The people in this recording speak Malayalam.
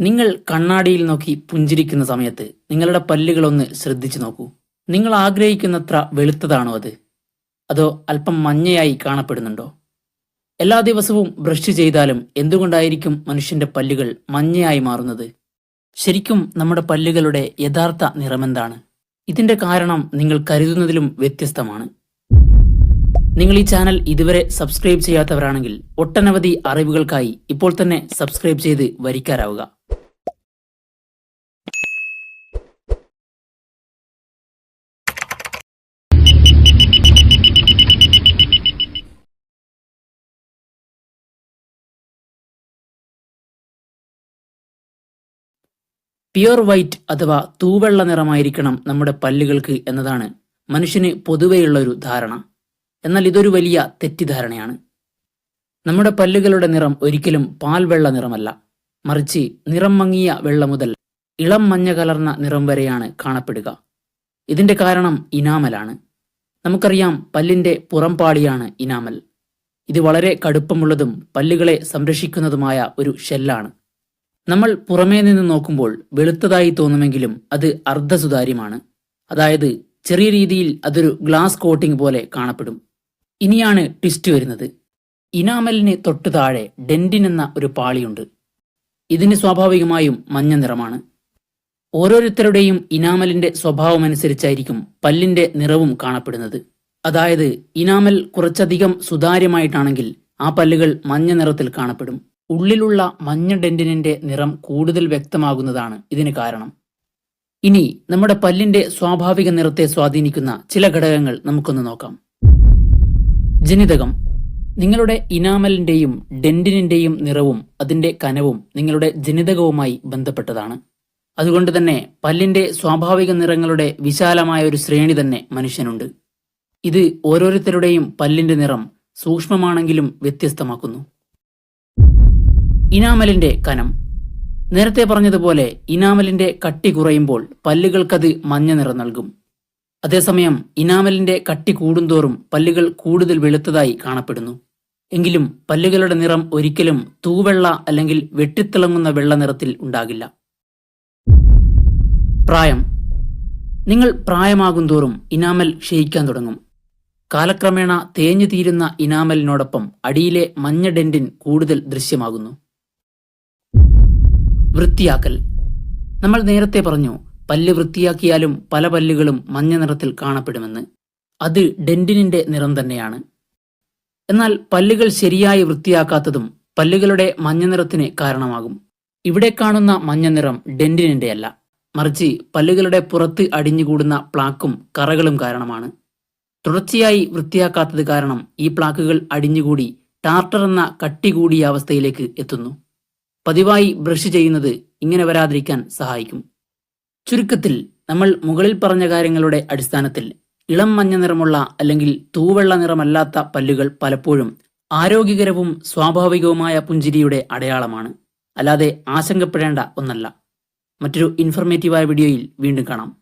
നിങ്ങൾ കണ്ണാടിയിൽ നോക്കി പുഞ്ചിരിക്കുന്ന സമയത്ത് നിങ്ങളുടെ പല്ലുകളൊന്ന് ശ്രദ്ധിച്ചു നോക്കൂ. നിങ്ങൾ ആഗ്രഹിക്കുന്നത്ര വെളുത്തതാണോ അത്? അതോ അല്പം മഞ്ഞയായി കാണപ്പെടുന്നുണ്ടോ? എല്ലാ ദിവസവും ബ്രഷ് ചെയ്താലും എന്തുകൊണ്ടായിരിക്കും മനുഷ്യന്റെ പല്ലുകൾ മഞ്ഞയായി മാറുന്നത്? ശരിക്കും നമ്മുടെ പല്ലുകളുടെ യഥാർത്ഥ നിറമെന്താണ്? ഇതിന്റെ കാരണം നിങ്ങൾ കരുതുന്നതിലും വ്യത്യസ്തമാണ്. നിങ്ങൾ ഈ ചാനൽ ഇതുവരെ സബ്സ്ക്രൈബ് ചെയ്യാത്തവരാണെങ്കിൽ ഒട്ടനവധി അറിവുകൾക്കായി ഇപ്പോൾ തന്നെ സബ്സ്ക്രൈബ് ചെയ്ത് വരിക്കാരാവുക. പ്യുർ വൈറ്റ് അഥവാ തൂവെള്ള നിറമായിരിക്കണം നമ്മുടെ പല്ലുകൾക്ക് എന്നതാണ് മനുഷ്യന് പൊതുവെയുള്ള ഒരു ധാരണ. എന്നാൽ ഇതൊരു വലിയ തെറ്റിദ്ധാരണയാണ്. നമ്മുടെ പല്ലുകളുടെ നിറം ഒരിക്കലും പാൽ വെള്ള നിറമല്ല. മറിച്ച് നിറം മങ്ങിയ വെള്ള മുതൽ ഇളം മഞ്ഞ കലർന്ന നിറം വരെയാണ് കാണപ്പെടുക. ഇതിന്റെ കാരണം ഇനാമലാണ്. നമുക്കറിയാം പല്ലിന്റെ പുറംപാളിയാണ് ഇനാമൽ. ഇത് വളരെ കടുപ്പമുള്ളതും പല്ലുകളെ സംരക്ഷിക്കുന്നതുമായ ഒരു ഷെല്ലാണ്. നമ്മൾ പുറമേ നിന്ന് നോക്കുമ്പോൾ വെളുത്തതായി തോന്നുമെങ്കിലും അത് അർദ്ധസുതാര്യമാണ്. അതായത് ചെറിയ രീതിയിൽ അതൊരു ഗ്ലാസ് കോട്ടിംഗ് പോലെ കാണപ്പെടും. ഇനിയാണ് ട്വിസ്റ്റ് വരുന്നത്. ഇനാമലിന് തൊട്ടു താഴെ ഡെന്റിൻ എന്ന ഒരു പാളിയുണ്ട്. ഇതിന് സ്വാഭാവികമായും മഞ്ഞ നിറമാണ്. ഓരോരുത്തരുടെയും ഇനാമലിന്റെ സ്വഭാവമനുസരിച്ചായിരിക്കും പല്ലിന്റെ നിറവും കാണപ്പെടുന്നത്. അതായത് ഇനാമൽ കുറച്ചധികം സുതാര്യമായിട്ടാണെങ്കിൽ ആ പല്ലുകൾ മഞ്ഞ നിറത്തിൽ കാണപ്പെടും. ഉള്ളിലുള്ള മഞ്ഞ ഡെന്റിനിന്റെ നിറം കൂടുതൽ വ്യക്തമാകുന്നതാണ് ഇതിന് കാരണം. ഇനി നമ്മുടെ പല്ലിന്റെ സ്വാഭാവിക നിറത്തെ സ്വാധീനിക്കുന്ന ചില ഘടകങ്ങൾ നമുക്കൊന്ന് നോക്കാം. ജനിതകം. നിങ്ങളുടെ ഇനാമലിന്റെയും ഡെന്റിനിന്റെയും നിറവും അതിന്റെ കനവും നിങ്ങളുടെ ജനിതകവുമായി ബന്ധപ്പെട്ടതാണ്. അതുകൊണ്ട് തന്നെ പല്ലിന്റെ സ്വാഭാവിക നിറങ്ങളുടെ വിശാലമായ ഒരു ശ്രേണി തന്നെ മനുഷ്യനുണ്ട്. ഇത് ഓരോരുത്തരുടെയും പല്ലിന്റെ നിറം സൂക്ഷ്മമാണെങ്കിലും വ്യത്യസ്തമാക്കുന്നു. ഇനാമലിന്റെ കനം. നേരത്തെ പറഞ്ഞതുപോലെ ഇനാമലിന്റെ കട്ടി കുറയുമ്പോൾ പല്ലുകൾക്കത് മഞ്ഞ നിറം നൽകും. അതേസമയം ഇനാമലിന്റെ കട്ടി കൂടുന്തോറും പല്ലുകൾ കൂടുതൽ വെളുത്തതായി കാണപ്പെടുന്നു. എങ്കിലും പല്ലുകളുടെ നിറം ഒരിക്കലും തൂവെള്ള അല്ലെങ്കിൽ വെട്ടിത്തിളങ്ങുന്ന വെള്ള നിറത്തിൽ ഉണ്ടാകില്ല. പ്രായം. നിങ്ങൾ പ്രായമാകും തോറും ഇനാമൽ ക്ഷയിക്കാൻ തുടങ്ങും. കാലക്രമേണ തേഞ്ഞു തീരുന്ന ഇനാമലിനോടൊപ്പം അടിയിലെ മഞ്ഞ ഡെന്റിൻ കൂടുതൽ ദൃശ്യമാകുന്നു. വൃത്തിയാക്കൽ. നമ്മൾ നേരത്തെ പറഞ്ഞു പല്ല് വൃത്തിയാക്കിയാലും പല പല്ലുകളും മഞ്ഞ നിറത്തിൽ കാണപ്പെടുമെന്ന്. അത് ഡെന്റിനിന്റെ നിറം തന്നെയാണ്. എന്നാൽ പല്ലുകൾ ശരിയായി വൃത്തിയാക്കാത്തതും പല്ലുകളുടെ മഞ്ഞ നിറത്തിന് കാരണമാകും. ഇവിടെ കാണുന്ന മഞ്ഞ നിറം ഡെന്റിനിന്റെ അല്ല മറിച്ച് പല്ലുകളുടെ പുറത്ത് അടിഞ്ഞുകൂടുന്ന പ്ലാക്കും കറകളും കാരണമാണ്. തുടർച്ചയായി വൃത്തിയാക്കാത്തത് കാരണം ഈ പ്ലാക്കുകൾ അടിഞ്ഞുകൂടി ടാർട്ടർ എന്ന കട്ടി കൂടിയ അവസ്ഥയിലേക്ക് എത്തുന്നു. പതിവായി ബ്രഷ് ചെയ്യുന്നത് ഇങ്ങനെ വരാതിരിക്കാൻ സഹായിക്കും. ചുരുക്കത്തിൽ നമ്മൾ മുകളിൽ പറഞ്ഞ കാര്യങ്ങളുടെ അടിസ്ഥാനത്തിൽ ഇളം മഞ്ഞ നിറമുള്ള അല്ലെങ്കിൽ തൂവെള്ള നിറമല്ലാത്ത പല്ലുകൾ പലപ്പോഴും ആരോഗ്യകരവും സ്വാഭാവികവുമായ പുഞ്ചിരിയുടെ അടയാളമാണ്. അല്ലാതെ ആശങ്കപ്പെടേണ്ട ഒന്നല്ല. മറ്റൊരു ഇൻഫർമേറ്റീവായ വീഡിയോയിൽ വീണ്ടും കാണാം.